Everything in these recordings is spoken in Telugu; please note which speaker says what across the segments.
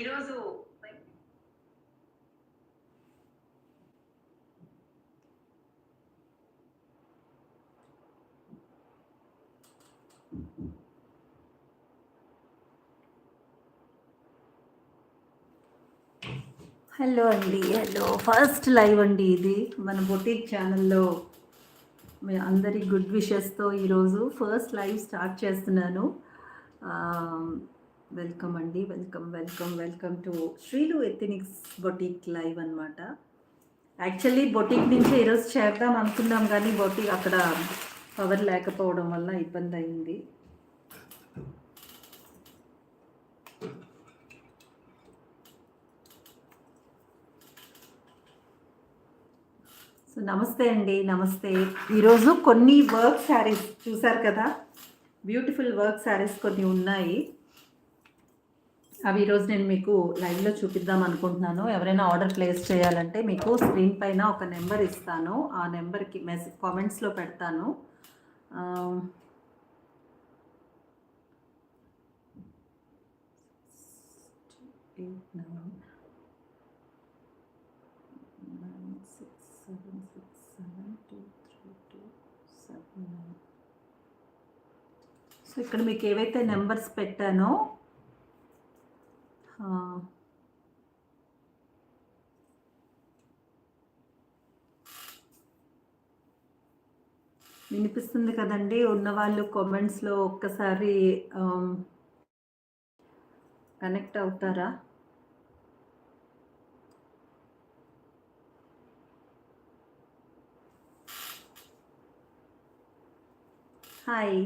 Speaker 1: ఈరోజు
Speaker 2: హలో అండి హలో. ఫస్ట్ లైవ్ అండి ఇది మన బొటీక్ ఛానల్లో. మీ అందరి గుడ్ విషెస్తో ఈరోజు ఫస్ట్ లైవ్ స్టార్ట్ చేస్తున్నాను. వెల్కమ్ అండి welcome welcome welcome to Srilu ethnics boutique live అనమాట యాక్చువల్లీ బొటిక్ నుంచి ఈరోజు చేద్దాం అనుకున్నాం కానీ బొటిక్ అక్కడ పవర్ లేకపోవడం వల్ల ఇబ్బంది అయింది. సో నమస్తే అండి నమస్తే. ఈరోజు కొన్ని వర్క్ శారీస్ చూసారు కదా? బ్యూటిఫుల్ వర్క్ శారీస్ కొన్ని ఉన్నాయి. అవి ఈరోజు నేను మీకు లైవ్లో చూపిద్దాం అనుకుంటున్నాను. ఎవరైనా ఆర్డర్ ప్లేస్ చేయాలంటే మీకు స్క్రీన్ పైన ఒక నెంబర్ ఇస్తాను. ఆ నెంబర్కి మెసేజ్ కామెంట్స్లో పెడతాను. సో ఇక్కడ మీకు ఏవైతే నెంబర్స్ పెట్టానో వినిపిస్తుంది కదండి ఉన్నవాళ్ళు కామెంట్స్లో ఒక్కసారి కనెక్ట్ అవుతారా? హాయ్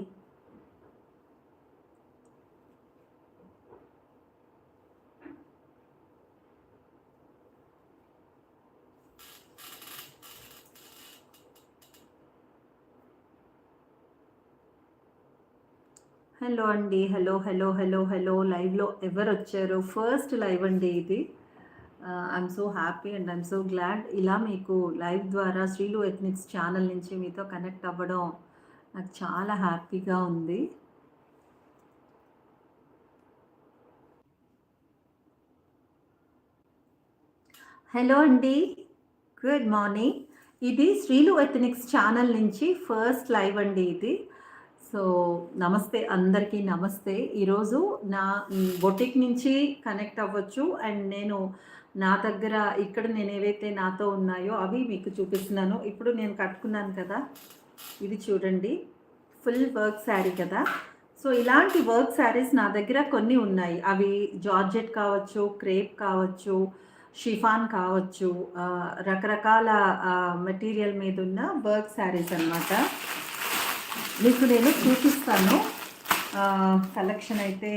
Speaker 2: హలో అండి హలో హలో హలో హలో. లైవ్లో ఎవరు వచ్చారు? ఫస్ట్ లైవ్ అండి ఇది. I'm so happy and I'm so glad ఇలా మీకు లైవ్ ద్వారా శ్రీలు ఎథ్నిక్స్ ఛానల్ నుంచి మీతో కనెక్ట్ అవ్వడం నాకు చాలా హ్యాపీగా ఉంది. హలో అండి. గుడ్ మార్నింగ్ ఇది శ్రీలు ఎథ్నిక్స్ ఛానల్ నుంచి ఫస్ట్ లైవ్ అండి ఇది. సో నమస్తే అందరికీ నమస్తే. ఈరోజు నా బొటిక్ నుంచి కనెక్ట్ అవ్వచ్చు. అండ్ నేను నా దగ్గర ఇక్కడ నేను ఏవైతే నాతో ఉన్నాయో అవి మీకు చూపిస్తున్నాను. ఇప్పుడు నేను కట్టుకున్నాను కదా ఇది చూడండి. ఫుల్ వర్క్ శారీ కదా. సో ఇలాంటి వర్క్ శారీస్ నా దగ్గర కొన్ని ఉన్నాయి. అవి జార్జెట్ కావచ్చు క్రేప్ కావచ్చు షిఫాన్ కావచ్చు రకరకాల మెటీరియల్ మీద ఉన్న వర్క్ శారీస్ అన్నమాట. మీకు నేను చూపిస్తాను. కలెక్షన్ అయితే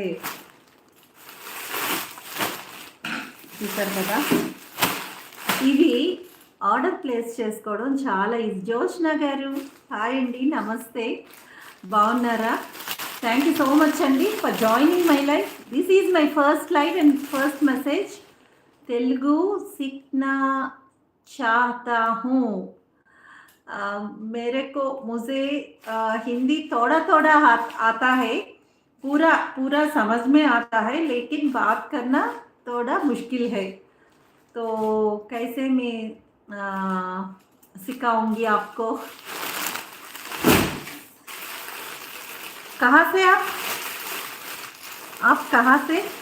Speaker 2: చూసారు కదా. ఇవి ఆర్డర్ ప్లేస్ చేసుకోవడం చాలా ఈజీ జోష్న గారు హాయ్ అండి నమస్తే. బాగున్నారా? థ్యాంక్ యూ సో మచ్ అండి for joining my life this is my first life and first message Telugu సిక్నా చాతాహూ. मेरे को, मुझे हिंदी थोड़ा थोड़ा हाथ- आता है, पूरा पूरा समझ में आता है, लेकिन बात करना थोड़ा मुश्किल है। तो कैसे मैं सिखाऊँगी आपको? कहाँ से आप? आप कहाँ से?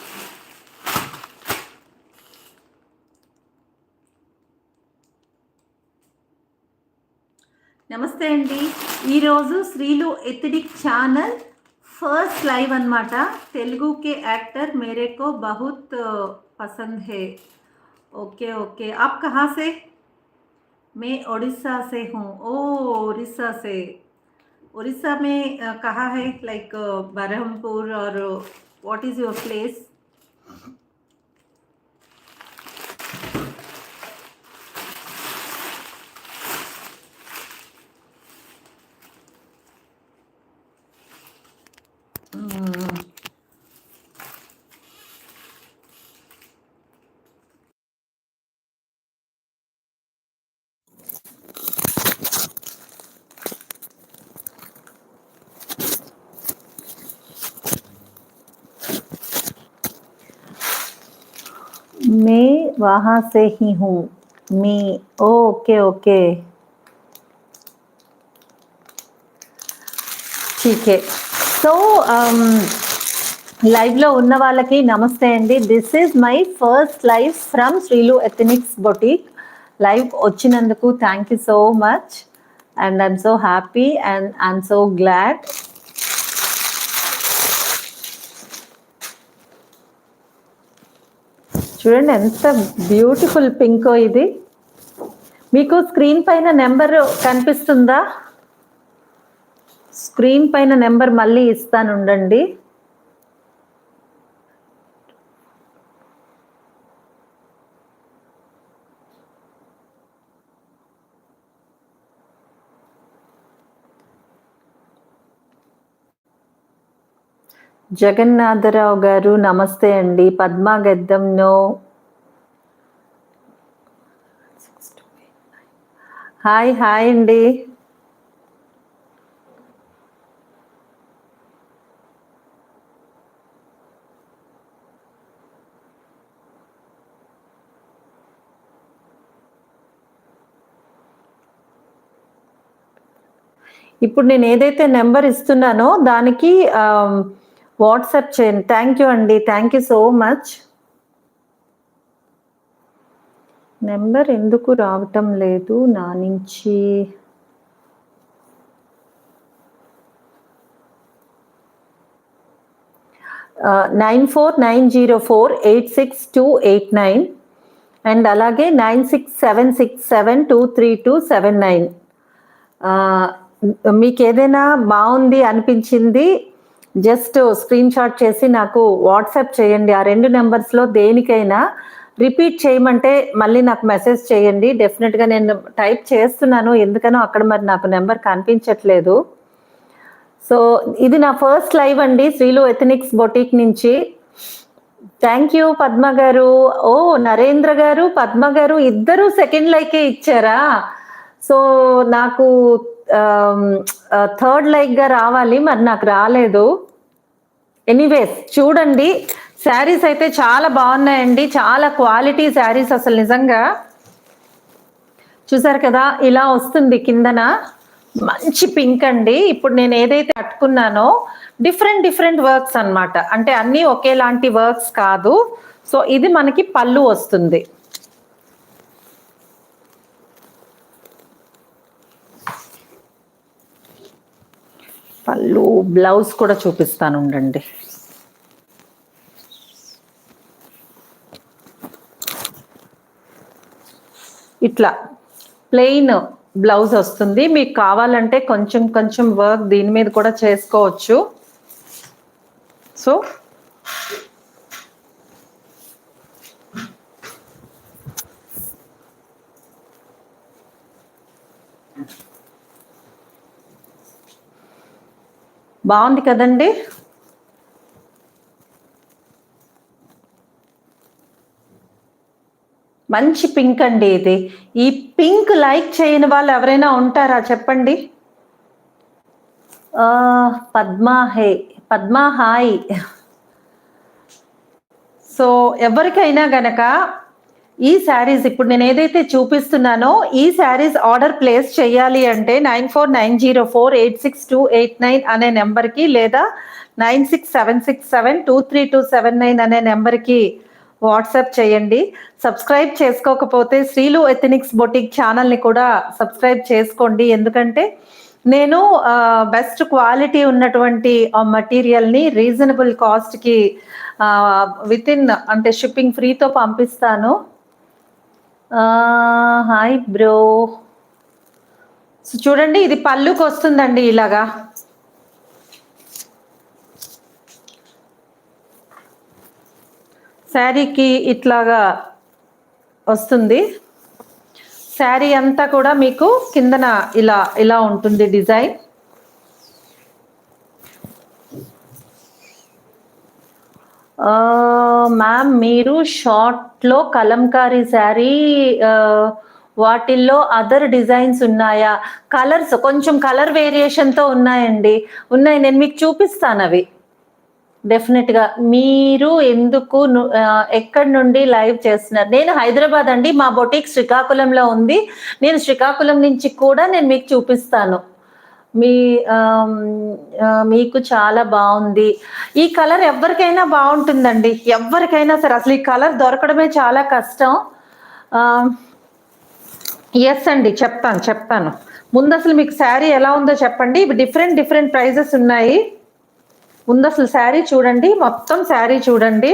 Speaker 2: నమస్తే అండి ఈరోజు Srilu ethnic channel first live అన్నమాట తెలుగు के एक्टर मेरे को बहुत पसंद है ओके ओके आप कहाँ से मैं उड़ीसा से हूँ ओ उड़ीसा से उड़ीसा में अ, कहाँ है लाइक बरहमपुर और व्हाट इज़ योर प्लेस वहाँ से ही हूँ मी ओके ओके ठीक है సో లైవ్లో um, ఉన్న వాళ్ళకి నమస్తే అండి this is my first live from Srilu ethnics boutique live వచ్చినందుకు thank you so much and I'm so happy and I'm so glad చూడండి ఎంత బ్యూటిఫుల్ పింకో ఇది. మీకు స్క్రీన్ పైన నెంబర్ కనిపిస్తుందా? స్క్రీన్ పైన నెంబర్ మళ్ళీ ఇస్తాను ఉండండి జగన్నాథరావు గారు నమస్తే అండి. పద్మా గద్దంలో హాయ్ హాయ్ అండి. ఇప్పుడు నేను ఏదైతే నెంబర్ ఇస్తున్నానో దానికి వాట్సాప్ చేయండి. థ్యాంక్ యూ అండి. Thank you so much number ఎందుకు రావటం లేదు? నా నుంచి. Nine four nine zero four eight six two eight nine and అలాగే nine six seven six seven two three two seven nine మీకు ఏదైనా బాగుంది అనిపించింది జస్ట్ స్క్రీన్ షాట్ చేసి నాకు వాట్సాప్ చేయండి. ఆ రెండు నెంబర్స్లో దేనికైనా రిపీట్ చేయమంటే మళ్ళీ నాకు మెసేజ్ చేయండి. డెఫినెట్గా నేను టైప్ చేస్తున్నాను. ఎందుకనో అక్కడ మరి నాకు నెంబర్ కనిపించట్లేదు. సో ఇది నా ఫస్ట్ లైవ్ అండి. శ్రీలు ఎథనిక్స్ బొటిక్ నుంచి. థ్యాంక్ యూ పద్మ గారు. ఓ నరేంద్ర గారు పద్మ గారు ఇద్దరు సెకండ్ లైకే ఇచ్చారా? సో నాకు థర్డ్ లైక్గా రావాలి. మరి నాకు రాలేదు. ఎనీవేస్ చూడండి శారీస్ అయితే చాలా బాగున్నాయండి. చాలా క్వాలిటీ శారీస్ అసలు నిజంగా. చూసారు కదా ఇలా వస్తుంది కిందన. మంచి పింక్ అండి. ఇప్పుడు నేను ఏదైతే కట్టుకున్నానో డిఫరెంట్ డిఫరెంట్ వర్క్స్ అనమాట అంటే అన్నీ ఒకేలాంటి వర్క్స్ కాదు. సో ఇది మనకి పళ్ళు వస్తుంది. పళ్ళు బ్లౌజ్ కూడా చూపిస్తాను ఉండండి. ఇట్లా ప్లెయిన్ బ్లౌజ్ వస్తుంది. మీకు కావాలంటే కొంచెం కొంచెం వర్క్ దీని మీద కూడా చేసుకోవచ్చు. సో బాగుంది కదండి? మంచి పింక్ అండి ఇది. ఈ పింక్ లైక్ చేయని వాళ్ళు ఎవరైనా ఉంటారా చెప్పండి? Padma hey Padma hi. So ఎవరికైనా గనక ఈ శారీస్ ఇప్పుడు నేను ఏదైతే చూపిస్తున్నానో ఈ శారీస్ ఆర్డర్ ప్లేస్ చేయాలి అంటే nine four nine zero four eight six two eight nine అనే నెంబర్కి లేదా nine six seven six seven two three two seven nine అనే నెంబర్కి వాట్సాప్ చేయండి. సబ్స్క్రైబ్ చేసుకోకపోతే శ్రీలు ఎథనిక్స్ బొటిక్ ఛానల్ని కూడా సబ్స్క్రైబ్ చేసుకోండి. ఎందుకంటే నేను బెస్ట్ క్వాలిటీ ఉన్నటువంటి మటీరియల్ని రీజనబుల్ కాస్ట్కి విత్ ఇన్ అంటే షిప్పింగ్ ఫ్రీతో పంపిస్తాను. Hi bro. సో చూడండి ఇది పళ్ళుకి వస్తుందండి ఇలాగా. శారీకి ఇట్లాగా వస్తుంది. శారీ అంతా కూడా మీకు కిందన ఇలా ఇలా ఉంటుంది డిజైన్. మ్యామ్ మీరు షార్ట్లో కలంకారీ శారీ వాటిల్లో అదర్ డిజైన్స్ ఉన్నాయా? కలర్స్ కొంచెం కలర్ వేరియేషన్తో ఉన్నాయండి. ఉన్నాయి నేను మీకు చూపిస్తాను అవి. డెఫినెట్గా మీరు ఎందుకు ఎక్కడి నుండి లైవ్ చేస్తున్నారు? నేను హైదరాబాద్ అండి మా బొటిక్ శ్రీకాకుళంలో ఉంది. నేను శ్రీకాకుళం నుంచి కూడా నేను మీకు చూపిస్తాను. మీ మీకు చాలా బాగుంది. ఈ కలర్ ఎవరికైనా బాగుంటుందండి. ఎవరికైనా సరే అసలు ఈ కలర్ దొరకడమే చాలా కష్టం. ఎస్ అండి చెప్తాను చెప్తాను. ముందు అసలు మీకు శారీ ఎలా ఉందో చెప్పండి. డిఫరెంట్ డిఫరెంట్ ప్రైజెస్ ఉన్నాయి. ముందు అసలు శారీ చూడండి. మొత్తం శారీ చూడండి.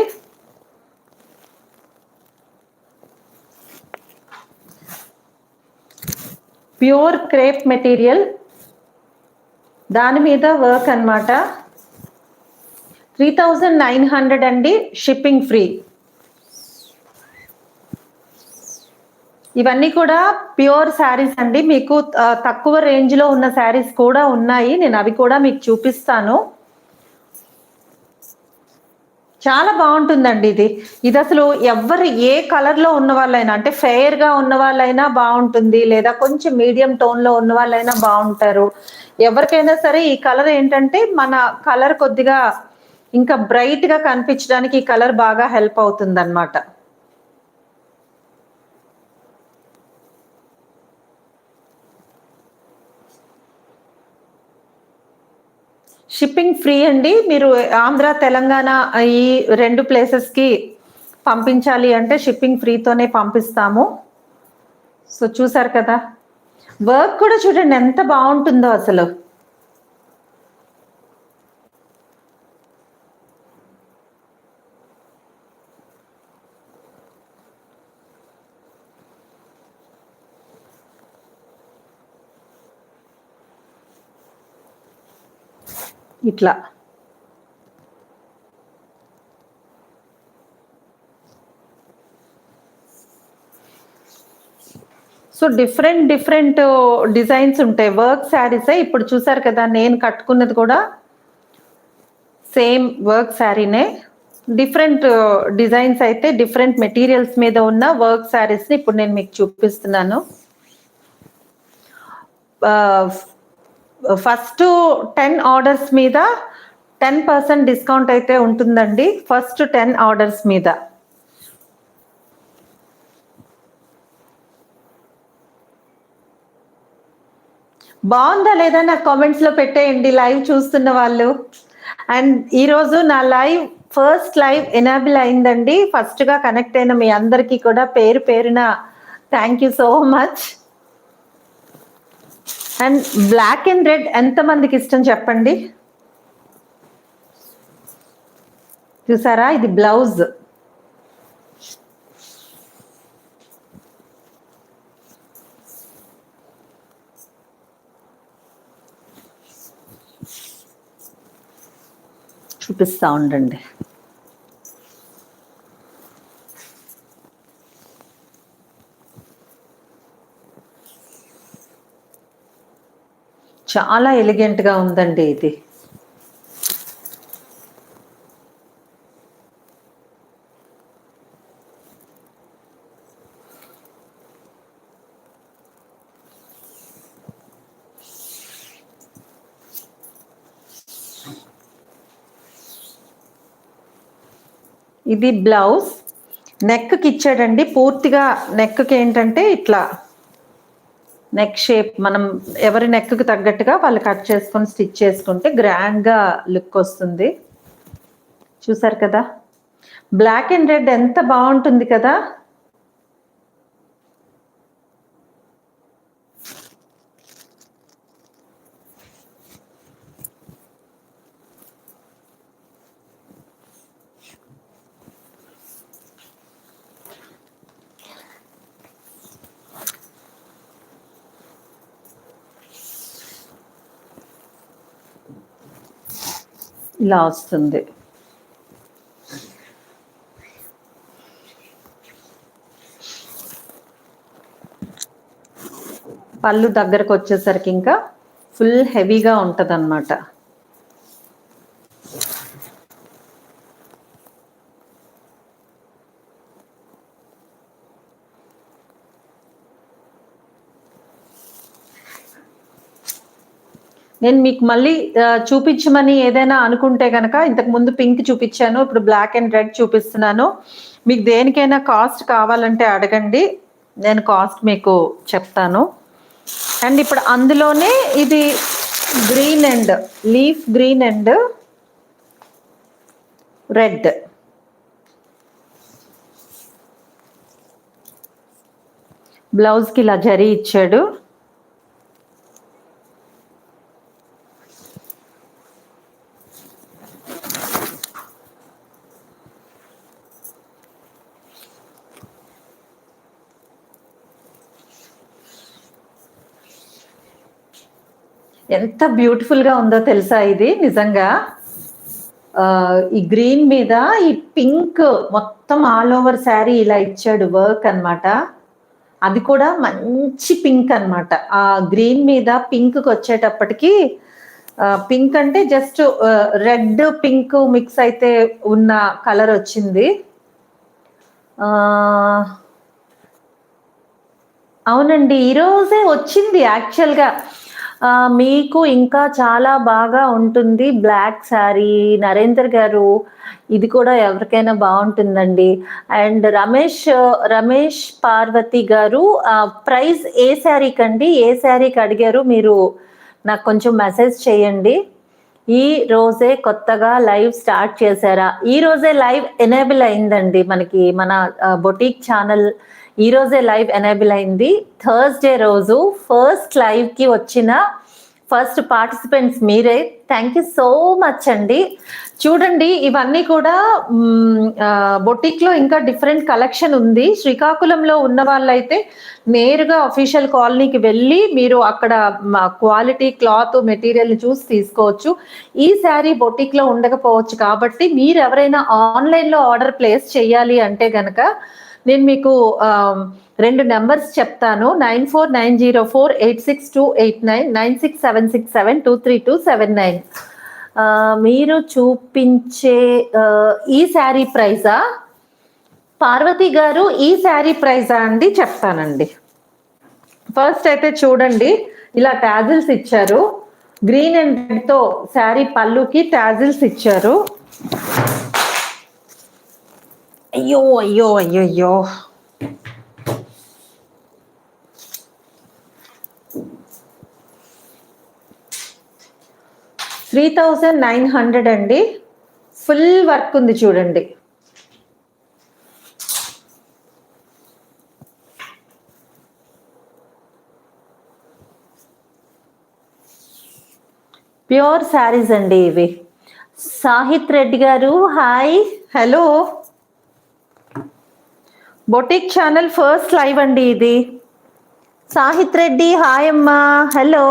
Speaker 2: ప్యూర్ క్రేప్ మెటీరియల్ దాని మీద వర్క్ అన్నమాట. త్రీ థౌజండ్ నైన్ హండ్రెడ్ అండి షిప్పింగ్ ఫ్రీ ఇవన్నీ కూడా ప్యూర్ శారీస్ అండి. మీకు తక్కువ రేంజ్లో ఉన్న శారీస్ కూడా ఉన్నాయి. నేను అవి కూడా మీకు చూపిస్తాను. చాలా బాగుంటుందండి ఇది. ఇది అసలు ఎవరు ఏ కలర్లో ఉన్న వాళ్ళైనా అంటే ఫెయిర్గా ఉన్న వాళ్ళైనా బాగుంటుంది లేదా కొంచెం మీడియం టోన్లో ఉన్న వాళ్ళైనా బాగుంటారు. ఎవరికైనా సరే ఈ కలర్ ఏంటంటే మన కలర్ కొద్దిగా ఇంకా బ్రైట్గా కనిపించడానికి ఈ కలర్ బాగా హెల్ప్ అవుతుంది షిప్పింగ్ ఫ్రీ అండి. మీరు ఆంధ్ర తెలంగాణ ఈ రెండు ప్లేసెస్కి పంపించాలి అంటే షిప్పింగ్ ఫ్రీతోనే పంపిస్తాము. సో చూసారు కదా? వర్క్ కూడా చూడండి ఎంత బాగుంటుందో అసలు. ఇట్లా. సో డిఫరెంట్ డిఫరెంట్ డిజైన్స్ ఉంటాయి. వర్క్ శారీస్ ఇప్పుడు చూసారు కదా నేను కట్టుకున్నది కూడా సేమ్ వర్క్ శారీనే. డిఫరెంట్ డిజైన్స్ అయితే డిఫరెంట్ మెటీరియల్స్ మీద ఉన్న వర్క్ శారీస్ని ఇప్పుడు నేను మీకు చూపిస్తున్నాను. ఫస్ట్ టెన్ ఆర్డర్స్ మీద టెన్ పర్సెంట్ డిస్కౌంట్ అయితే ఉంటుందండి ఫస్ట్ టెన్ ఆర్డర్స్ మీద. బాగుందా లేదా నాకు కామెంట్స్లో పెట్టేయండి లైవ్ చూస్తున్న వాళ్ళు. అండ్ ఈరోజు నా లైవ్ ఫస్ట్ లైవ్ ఎనాబుల్ అయిందండి. ఫస్ట్గా కనెక్ట్ అయిన మీ అందరికీ కూడా పేరు పేరున thank you so much and black and red ఎంత మందికి ఇష్టం చెప్పండి? చూసారా? ఇది బ్లౌజ్ చూపిస్తా ఉండండి. చాలా ఎలిగెంట్గా ఉందండి ఇది. ఇది బ్లౌజ్. నెక్కి ఇచ్చాడండి. పూర్తిగా నెక్కి ఏంటంటే ఇట్లా నెక్ షేప్ మనం ఎవరి నెక్కి తగ్గట్టుగా వాళ్ళు కట్ చేసుకొని స్టిచ్ చేసుకుంటే గ్రాండ్గా లుక్ వస్తుంది. చూసారు కదా? బ్లాక్ అండ్ రెడ్ ఎంత బాగుంటుంది కదా? ఇలా వస్తుంది. పళ్ళు దగ్గరకు వచ్చేసరికి ఇంకా ఫుల్ హెవీగా ఉంటుంది అనమాట నేను మీకు మళ్ళీ చూపించమని ఏదైనా అనుకుంటే కనుక ఇంతకు ముందు పింక్ చూపించాను ఇప్పుడు బ్లాక్ అండ్ రెడ్ చూపిస్తున్నాను. మీకు దేనికైనా కాస్ట్ కావాలంటే అడగండి నేను కాస్ట్ మీకు చెప్తాను. అండ్ ఇప్పుడు అందులోనే ఇది green and leaf green and red. బ్లౌజ్కి ఇలా జరీ ఇచ్చాడు. ఎంత బ్యూటిఫుల్గా ఉందో తెలుసా ఇది? నిజంగా ఈ గ్రీన్ మీద ఈ పింక్ మొత్తం ఆల్ ఓవర్ శారీ ఇలా ఇచ్చాడు వర్క్ అన్నమాట. అది కూడా మంచి పింక్ అన్నమాట. ఆ గ్రీన్ మీద పింక్కి వచ్చేటప్పటికి పింక్ అంటే జస్ట్ రెడ్ పింక్ మిక్స్ అయితే ఉన్న కలర్ వచ్చింది. అవునండి ఈరోజే వచ్చింది యాక్చువల్గా మీకు ఇంకా చాలా బాగా ఉంటుంది బ్లాక్ శారీ. నరేందర్ గారు ఇది కూడా ఎవరికైనా బాగుంటుందండి. అండ్ రమేష్ రమేష్ పార్వతి గారు ప్రైస్ ఏ శారీకి అండి ఏ శారీకి అడిగారు? మీరు నాకు కొంచెం మెసేజ్ చేయండి. ఈ రోజే కొత్తగా లైవ్ స్టార్ట్ చేశారా? ఈ రోజే లైవ్ ఎనేబుల్ అయిందండి మనకి మన బొటీక్ ఛానల్ ఈ రోజే లైవ్ ఎనేబుల్ అయింది. థర్స్డే రోజు ఫస్ట్ లైవ్కి వచ్చిన ఫస్ట్ పార్టిసిపెంట్స్ మీరే. థ్యాంక్ యూ సో మచ్ అండి. చూడండి ఇవన్నీ కూడా బొటిక్లో ఇంకా డిఫరెంట్ కలెక్షన్ ఉంది. శ్రీకాకుళంలో ఉన్న వాళ్ళైతే నేరుగా అఫీషియల్ కాలనీకి వెళ్ళి మీరు అక్కడ క్వాలిటీ క్లాత్ మెటీరియల్ చూసి తీసుకోవచ్చు. ఈ శారీ బొటిక్లో ఉండకపోవచ్చు. కాబట్టి మీరు ఎవరైనా ఆన్లైన్లో ఆర్డర్ ప్లేస్ చేయాలి అంటే గనక నేను మీకు రెండు నెంబర్స్ చెప్తాను. Nine four nine zero four eight six two eight nine nine six seven six seven two three two seven nine. మీరు చూపించే ఈ శారీ ప్రైజా? పార్వతి గారు ఈ శారీ ప్రైజా అండి చెప్తానండి. ఫస్ట్ అయితే చూడండి ఇలా టాజిల్స్ ఇచ్చారు. గ్రీన్ అండ్ రెడ్తో శారీ పళ్ళుకి టాజిల్స్ ఇచ్చారు. అయ్యో అయ్యో అయ్యో అయ్యో. త్రీ థౌజండ్ నైన్ హండ్రెడ్ అండి. ఫుల్ వర్క్ ఉంది చూడండి. ప్యూర్ శారీస్ అండి ఇవి. సాహిత్ రెడ్డి గారు hi. Hello. Boutique channel first live అండి ఇది. సాహిత్ రెడ్డి హాయ్ అమ్మా. హలో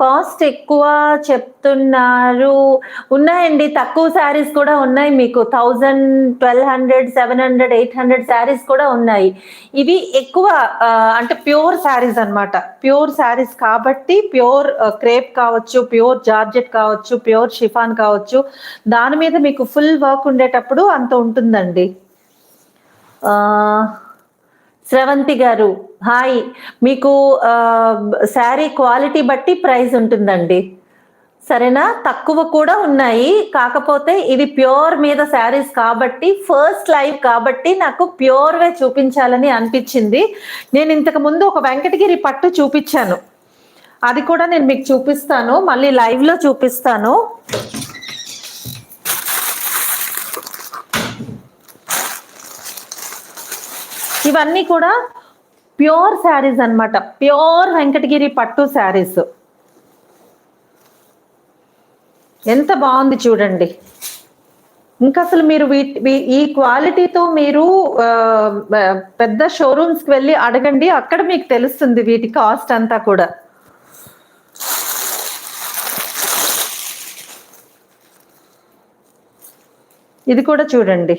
Speaker 2: కాస్ట్ ఎక్కువ చెప్తున్నారు. ఉన్నాయండి. తక్కువ శారీస్ కూడా ఉన్నాయి మీకు. Thousand twelve hundred seven hundred eight hundred saris కూడా ఉన్నాయి. ఇవి ఎక్కువ అంటే ప్యూర్ శారీస్ అన్నమాట. ప్యూర్ శారీస్ కాబట్టి ప్యూర్ క్రేప్ కావచ్చు ప్యూర్ జార్జెట్ కావచ్చు ప్యూర్ షిఫాన్ కావచ్చు. దాని మీద మీకు ఫుల్ వర్క్ ఉండేటప్పుడు అంత ఉంటుందండి. స్రవంతి గారు హాయ్. మీకు శారీ క్వాలిటీ బట్టి ప్రైస్ ఉంటుందండి. సరేనా? తక్కువ కూడా ఉన్నాయి. కాకపోతే ఇది ప్యూర్ మీద శారీస్ కాబట్టి ఫస్ట్ లైవ్ కాబట్టి నాకు ప్యూర్ వే చూపించాలని అనిపించింది. నేను ఇంతకు ముందు ఒక వెంకటగిరి పట్టు చూపించాను. అది కూడా నేను మీకు చూపిస్తాను. మళ్ళీ లైవ్లో చూపిస్తాను. ఇవన్నీ కూడా ప్యూర్ శారీస్ అన్నమాట. ప్యూర్ వెంకటగిరి పట్టు శారీస్. ఎంత బాగుంది చూడండి. ఇంకా అసలు మీరు వీటి ఈ క్వాలిటీతో మీరు పెద్ద షోరూమ్స్కి వెళ్ళి అడగండి. అక్కడ మీకు తెలుస్తుంది వీటి కాస్ట్ అంతా కూడా. ఇది కూడా చూడండి.